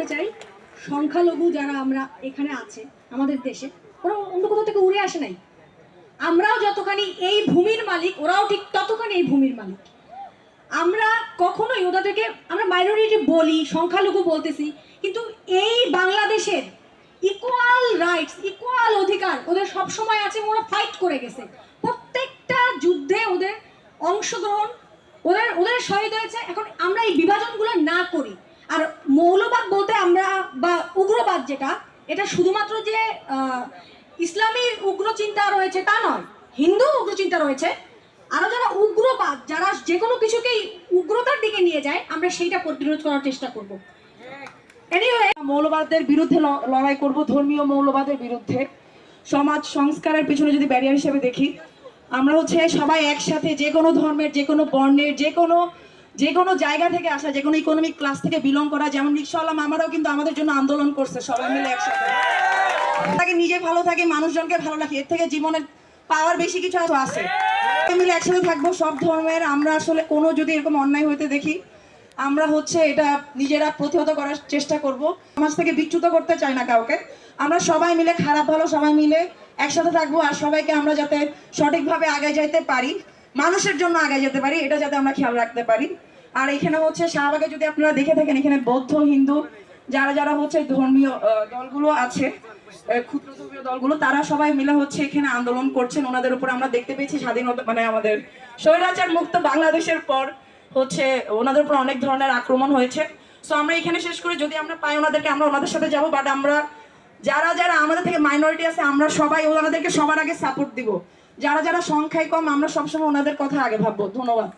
বলতে চাই, সংখ্যালঘু যারা আমরা এখানে আছে, আমাদের দেশে, ওরা অন্য কোথাও থেকে উড়ে আসে নাই। আমরাও যতখানি এই ভূমির মালিক, ওরাও ঠিক ততখানি এই ভূমির মালিক। আমরা কখনোই ওদেরকে আমরা মাইনরিটি বলি, সংখ্যালঘু বলতেছি, কিন্তু এই বাংলাদেশের ইকুয়াল রাইটস ইকুয়াল অধিকার ওদের সব সময় আছে ওরা ফাইট করে গেছে। প্রত্যেকটা যুদ্ধে ওদের অংশগ্রহণ, ওদের ওদের শহীদ হয়েছে। এখন আমরা এই বিভাজনগুলো না করি। আর মৌলবাদ বলতে বা উগ্রবাদ যেটা, এটা শুধুমাত্র যে ইসলামী উগ্র চিন্তা রয়েছে তা নয়, হিন্দু উগ্র চিন্তা রয়েছে, আরও যারা উগ্রবাদ, যারা যে কোনো কিছুকেই উগ্রতার দিকে নিয়ে যায়, আমরা সেইটা প্রতিরোধ করার চেষ্টা করব। এনিওয়ে মৌলবাদের বিরুদ্ধে লড়াই করব, ধর্মীয় মৌলবাদের বিরুদ্ধে। সমাজ সংস্কারের পিছনে যদি ব্যারিয়ার হিসেবে দেখি, আমরা হচ্ছে সবাই একসাথে যে কোনো ধর্মের যে কোনো বর্ণের যে কোনো যে কোনো জায়গা থেকে আসা যে কোনো ইকোনমিক ক্লাস থেকে বিলং করা, যেমন রিক্সাওয়ালা আমারও কিন্তু আমাদের জন্য আন্দোলন করছে সবাই মিলে একসাথে। তাকে নিজে ভালো থাকে, মানুষজনকে ভালো লাগে এর থেকে জীবনের পাওয়ার বেশি কিছু আছে। সবাই মিলে একসাথে থাকব, সব ধর্মের, আমরা আসলে কোনো যদি এরকম অন্যায় হইতে দেখি, আমরা হচ্ছে এটা নিজেরা প্রতিহত করার চেষ্টা করব। সমাজ থেকে বিচ্যুত করতে চাই না কাউকে। আমরা সবাই মিলে খারাপ, ভালো, সবাই মিলে একসাথে থাকব আর সবাইকে আমরা যাতে সঠিকভাবে আগে যেতে পারি, মানুষের জন্য আগে যেতে পারি, এটা যাতে আমরা খেয়াল রাখতে পারি। আর এখানে হচ্ছে শাহবাগে যদি আপনারা দেখে থাকেন, এখানে বৌদ্ধ, হিন্দু যারা যারা হচ্ছে ধর্মীয় দলগুলো আছে ক্ষুদ্র ধর্মীয় দলগুলো, তারা সবাই মিলে হচ্ছে এখানে আন্দোলন করছেন। ওনাদের উপর আমরা দেখতে পেয়েছি স্বাধীনতা মানে আমাদের স্বৈরাচার মুক্ত বাংলাদেশের পর হচ্ছে ওনাদের উপর অনেক ধরনের আক্রমণ হয়েছে। সো আমরা এখানে শেষ করে। যদি আমরা পাই ওনাদেরকে, আমরা ওনাদের সাথে যাব বাট আমরা যারা যারা আমাদের থেকে মাইনরিটি আছে, আমরা সবাই ওনাদেরকে সবার আগে সাপোর্ট দিব। যারা যারা সংখ্যায় কম, আমরা সবসময় ওনাদের কথা আগে ভাববো। ধন্যবাদ।